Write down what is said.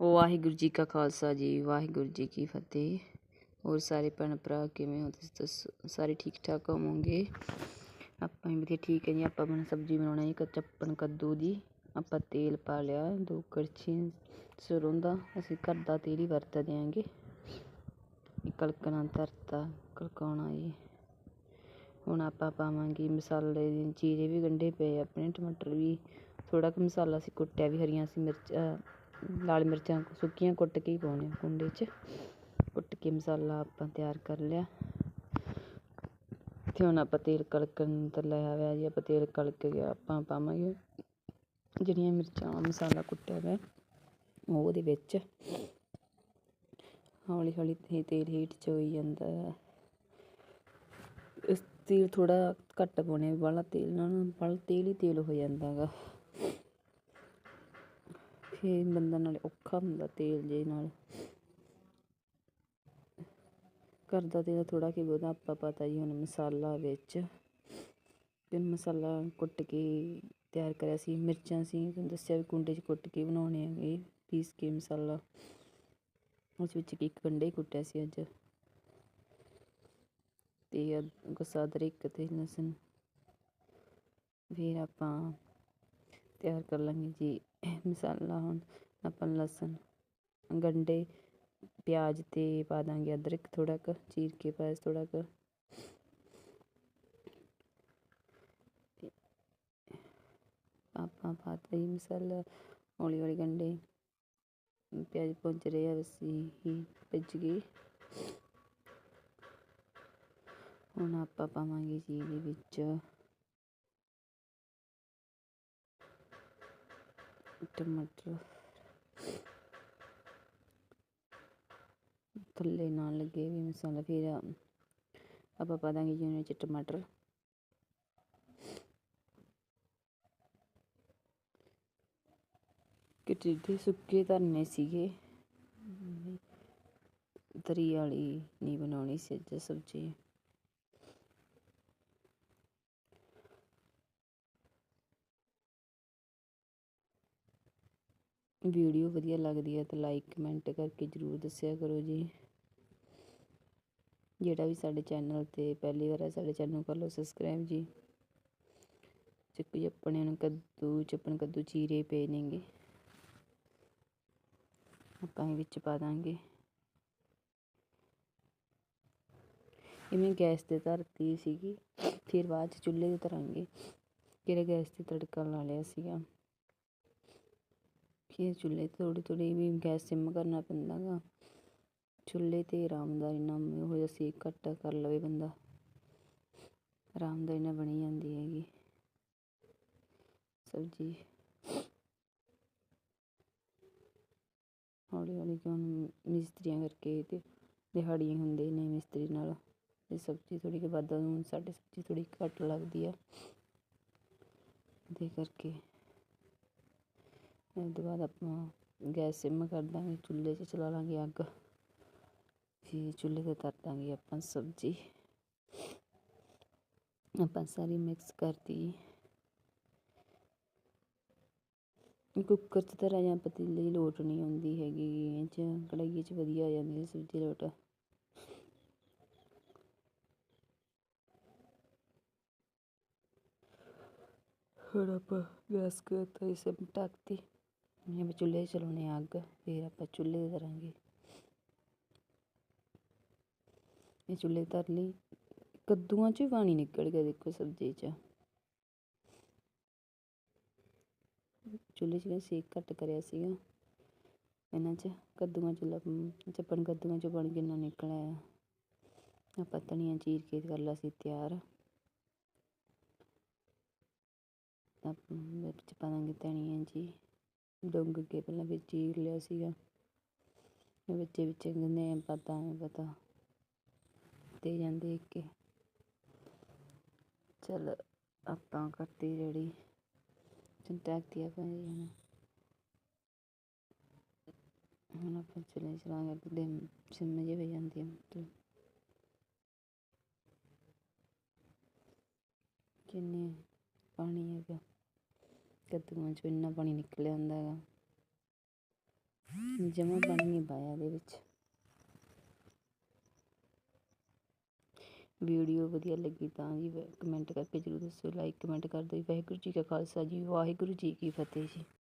ਵਾਹਿਗੁਰੂ ਜੀ ਕਾ ਖਾਲਸਾ ਜੀ, ਵਾਹਿਗੁਰੂ ਜੀ ਕੀ ਫਤਿਹ। ਹੋਰ ਸਾਰੇ ਭੈਣ ਭਰਾ ਕਿਵੇਂ ਹੋ? ਤੁਸੀਂ ਸਾਰੇ ਠੀਕ ਠਾਕ ਹੋਵੋਗੇ? ਆਪਾਂ ਵੀ ਵਧੀਆ ਠੀਕ ਹੈ ਜੀ, ਆਪਾਂ ਬਣ ਸਬਜ਼ੀ ਬਣਾਉਣਾ ਜੀ ਕੱਚਾਪਣ ਕੱਦੂ ਦੀ। ਆਪਾਂ ਤੇਲ ਪਾ ਲਿਆ, ਦੋ ਕੜਛੀ ਸਰੋਂ ਦਾ, ਅਸੀਂ ਘਰ ਦਾ ਤੇਲ ਹੀ ਵਰਤ ਦਿਆਂਗੇ। ਕਲਕਣਾ ਤਰਤਾ ਕਲਕਾਉਣਾ ਜੀ। ਹੁਣ ਆਪਾਂ ਪਾਵਾਂਗੇ ਮਸਾਲੇ ਜੀਰੇ ਵੀ ਗੰਢੇ ਪਏ ਆਪਣੇ ਟਮਾਟਰ ਵੀ ਥੋੜਾ ਕੁ ਮਸਾਲਾ ਸੀ ਕੁੱਟਿਆ ਵੀ, ਹਰੀਆਂ ਸੀ ਮਿਰਚਾਂ ਲਾਲ ਮਿਰਚਾਂ ਸੁੱਕੀਆਂ ਕੁੱਟ ਕੇ ਹੀ ਪਾਉਣੇ ਕੁੰਡੇ 'ਚ। ਕੁੱਟ ਕੇ ਮਸਾਲਾ ਆਪਾਂ ਤਿਆਰ ਕਰ ਲਿਆ। ਤੇ ਹੁਣ ਆਪਾਂ ਤੇਲ ਕੜਕਣ ਤੇ ਲਾਇਆ ਹੋਇਆ ਜੀ। ਆਪਾਂ ਤੇਲ ਕੜਕ ਗਿਆ ਆਪਾਂ ਪਾਵਾਂਗੇ ਜਿਹੜੀਆਂ ਮਿਰਚਾਂ, ਮਸਾਲਾ ਕੁੱਟਿਆ ਹੋਇਆ। ਉਹ ਉਹਦੇ ਵਿੱਚ। ਹੌਲੀ ਹੌਲੀ ਤੇ ਤੇਲ ਹੀਟ 'ਚ ਹੋਈ ਜਾਂਦਾ। ਹੈ ਇਸ ਤੇਲ ਥੋੜਾ ਘੱਟ ਪਾਉਣੇ ਵਾਲਾ ਤੇਲ ਨਾਲ ਵਾਲਾ ਤੇਲ ਹੀ ਤੇਲ ਹੋ ਜਾਂਦਾ ਗਾ ਫੇਰ ਬੰਦਾ ਨਾਲ ਔਖਾ ਹੁੰਦਾ ਤੇਲ ਜੇ ਨਾਲ। ਘਰ ਦਾ ਤੇਲ ਥੋੜਾ ਕਿ ਬਹੁਤਾ ਆਪਾਂ ਪਤਾ ਜੀ ਹੁਣ ਮਸਾਲਾ ਵਿੱਚ। ਫਿਰ ਮਸਾਲਾ ਕੁੱਟ ਕੇ ਤਿਆਰ ਕਰਿਆ ਸੀ, ਮਿਰਚਾਂ ਸੀ ਤੁਹਾਨੂੰ ਦੱਸਿਆ ਵੀ ਕੁੰਡੇ 'ਚ ਕੁੱਟ ਕੇ ਬਣਾਉਣੇ ਹੈਗੇ ਪੀਸ ਕੇ ਮਸਾਲਾ। ਉਸ ਵਿੱਚ ਇੱਕ ਗੰਢੇ ਕੁੱਟਿਆ ਸੀ ਅੱਜ। ਤੇ ਗੁੱਸਾ ਅਦਰਕ ਤੇ ਲਸਣ ਫਿਰ ਆਪਾਂ ਤਿਆਰ ਕਰ ਲਾਂਗੇ ਜੀ। ਮਸਾਲਾ ਹੁਣ ਆਪਾਂ ਲਸਣ ਗੰਢੇ ਪਿਆਜ਼ ਤੇ ਪਾ ਦਾਂਗੇ ਅਦਰਕ ਥੋੜਾ ਕੁ, ਚੀਰ ਕੇ ਪਾਇਆ ਥੋੜਾ ਕੁ। ਆਪਾਂ ਪਾਤਾ ਜੀ ਮਸਾਲਾ, ਹੌਲੀ ਹੌਲੀ ਗੰਢੇ ਪਿਆਜ਼ ਭੁੱਜ ਰਹੇ ਆ ਅਸੀਂ ਹੀ ਭਿੱਜ ਗਏ ਹੁਣ ਆਪਾਂ ਪਾਵਾਂਗੇ ਜੀ ਇਹਦੇ ਵਿੱਚ ਟਮਾਟਰ ਥੱਲੇ ਨਾ ਲੱਗੇ ਵੀ ਮਸਾਲਾ ਫਿਰ ਆਪਾਂ ਪਾ ਦਾਂਗੇ ਜੀ ਉਹਦੇ ਵਿੱਚ ਟਮਾਟਰ। ਕਿਤੇ ਸੁੱਕੇ ਧਰਨੇ ਸੀਗੇ। ਤਰੀ ਵਾਲੀ ਨਹੀਂ ਬਣਾਉਣੀ ਸੀ ਅੱਜ ਸਬਜ਼ੀ। ਵੀਡੀਓ ਵਧੀਆ ਲੱਗਦੀ ਹੈ ਤਾਂ ਲਾਈਕ ਕਮੈਂਟ ਕਰਕੇ ਜ਼ਰੂਰ ਦੱਸਿਆ ਕਰੋ ਜੀ। ਜਿਹੜਾ ਵੀ ਸਾਡੇ ਚੈਨਲ 'ਤੇ ਪਹਿਲੀ ਵਾਰ ਹੈ ਸਾਡੇ ਚੈਨਲ ਨੂੰ ਕਰ ਲਓ ਸਬਸਕ੍ਰਾਈਬ ਜੀ। ਚੱਕੂ ਆਪਣੇ ਨੂੰ ਕੱਦੂ ਚੱਪਣ ਕੱਦੂ ਚੀਰੇ ਪਏ ਨੇਗੇ। ਆਪਾਂ ਇਹ ਵਿੱਚ ਪਾ ਦਾਂਗੇ। ਇਵੇਂ ਗੈਸ ਤੇ ਧਰਤੀ ਸੀਗੀ, ਫਿਰ ਬਾਅਦ ਚ ਚੁੱਲ੍ਹੇ ਤੇ ਧਰਾਂਗੇ। ਕਿਹੜੇ ਗੈਸ ਤੇ ਤੜਕਾ ਲਾ ਲਿਆ ਸੀਗਾ। ਫਿਰ ਚੁੱਲ੍ਹੇ ਤੇ ਥੋੜ੍ਹੀ ਥੋੜ੍ਹੀ ਵੀ ਗੈਸ ਸਿਮ ਕਰਨਾ ਪੈਂਦਾ ਗਾ। ਚੁੱਲ੍ਹੇ 'ਤੇ ਆਰਾਮਦਾਰੀ ਨਾਲ ਇਹੋ ਜਿਹਾ ਸੇਕ ਘੱਟ ਕਰ ਲਵੇ ਬੰਦਾ। ਆਰਾਮਦਾਰੀ ਨਾਲ ਬਣੀ ਜਾਂਦੀ ਹੈਗੀ। ਸਬਜ਼ੀ। ਹੌਲੀ ਹੌਲੀ ਹੁਣ ਮਿਸਤਰੀਆਂ ਕਰਕੇ ਅਤੇ ਦਿਹਾੜੀਆਂ ਹੁੰਦੇ ਨੇ ਮਿਸਤਰੀ ਨਾਲ। ਅਤੇ ਸਬਜ਼ੀ ਥੋੜ੍ਹੀ ਕਿ ਵੱਧ ਹੁਣ, ਸਾਡੇ ਸਬਜ਼ੀ ਥੋੜ੍ਹੀ ਘੱਟ ਲੱਗਦੀ ਆ। ਇਹਦੇ ਕਰਕੇ। ਇਸ ਤੋਂ ਬਾਅਦ ਆਪਾਂ ਗੈਸ ਸਿਮ ਕਰ ਦਾਂਗੇ, ਚੁੱਲ੍ਹੇ 'ਚ ਚਲਾ ਲਾਂਗੇ ਅੱਗ। ਫਿਰ ਚੁੱਲ੍ਹੇ 'ਤੇ ਧਰ ਦਾਂਗੇ ਆਪਾਂ ਸਬਜ਼ੀ। ਆਪਾਂ ਸਾਰੀ ਮਿਕਸ ਕਰਤੀ। ਕੁੱਕਰ 'ਚ ਤਾਂ ਜਾਂ ਪਤੀਲੇ ਦੀ ਲੋਟ ਨਹੀਂ ਹੁੰਦੀ ਹੈਗੀ। ਇਹ 'ਚ ਕੜਾਈ 'ਚ ਵਧੀਆ ਆ ਜਾਂਦੀ ਸਬਜ਼ੀ ਲੋਟ। ਹੁਣ ਆਪਾਂ ਗੈਸ ਕਰਤਾ ਇਸੇ ਢੱਕਤੀ ਇਹ ਚੁੱਲ੍ਹੇ ਚਲਾਉਣੇ ਅੱਗ, ਫਿਰ ਆਪਾਂ ਚੁੱਲ੍ਹੇ 'ਤੇ ਧਰਾਂਗੇ। ਇਹ ਚੁੱਲ੍ਹੇ ਧਰ ਲਈ। ਕੱਦੂਆਂ 'ਚ ਵੀ ਪਾਣੀ ਨਿਕਲ ਗਿਆ ਦੇਖੋ ਸਬਜ਼ੀ 'ਚ। ਚੁੱਲ੍ਹੇ 'ਚ ਸੇਕ ਘੱਟ ਕਰਿਆ ਸੀਗਾ। ਇਹਨਾਂ 'ਚ ਕੱਦੂਆਂ 'ਚ ਚੱਪਣ ਕੱਦੂਆਂ 'ਚ ਪਾਣੀ ਕਿੰਨਾ ਨਿਕਲ ਆਇਆ ਆਪਾਂ ਧਨੀਆ ਚੀਰ ਕੇ ਕਰ ਲਿਆ ਸੀ ਤਿਆਰ। ਵਿੱਚ ਪਾ ਦਾਂਗੇ ਧਨੀਆ ਜੀ। ਡੁੰਗ ਕੇ ਪਹਿਲਾਂ ਵਿੱਚ ਚੀਰ ਲਿਆ ਸੀਗਾ। ਵਿੱਚ ਵਿੱਚ ਗੰਨੇ ਪਤਾ ਨਹੀਂ ਪਤਾ। ਤੇ ਜਾਂਦੇ ਕੇ ਚਲ ਆਪਾਂ ਕਰਤੀ ਰੈਡੀ ਚੰਟਾਕਤੀ ਆਪਾਂ ਹੁਣ ਹੁਣ ਆਪਾਂ ਚਲੇ ਚਲਾਂਗੇ ਦੇ ਸਿਮ ਜੇ ਹੋ ਜਾਂਦੀ ਹੈ ਮਤਲਬ। ਕਿੰਨੇ ਪਾਣੀ ਹੈਗਾ। ਕੱਦੂਆਂ 'ਚੋਂ ਇੰਨਾ ਪਾਣੀ ਨਿਕਲਿਆ ਹੁੰਦਾ ਹੈਗਾ ਜਮਾ ਪਾਣੀ ਨਹੀਂ ਪਾਇਆ ਇਹਦੇ ਵਿੱਚ ਵੀਡੀਓ ਵਧੀਆ ਲੱਗੀ ਤਾਂ ਜੀ ਕਮੈਂਟ ਕਰਕੇ ਜ਼ਰੂਰ ਦੱਸਿਓ ਲਾਈਕ ਕਮੈਂਟ ਕਰ ਦਿਓ ਵਾਹਿਗੁਰੂ ਜੀ ਕਾ ਖਾਲਸਾ ਜੀ ਵਾਹਿਗੁਰੂ ਜੀ ਕੀ ਫਤਿਹ ਜੀ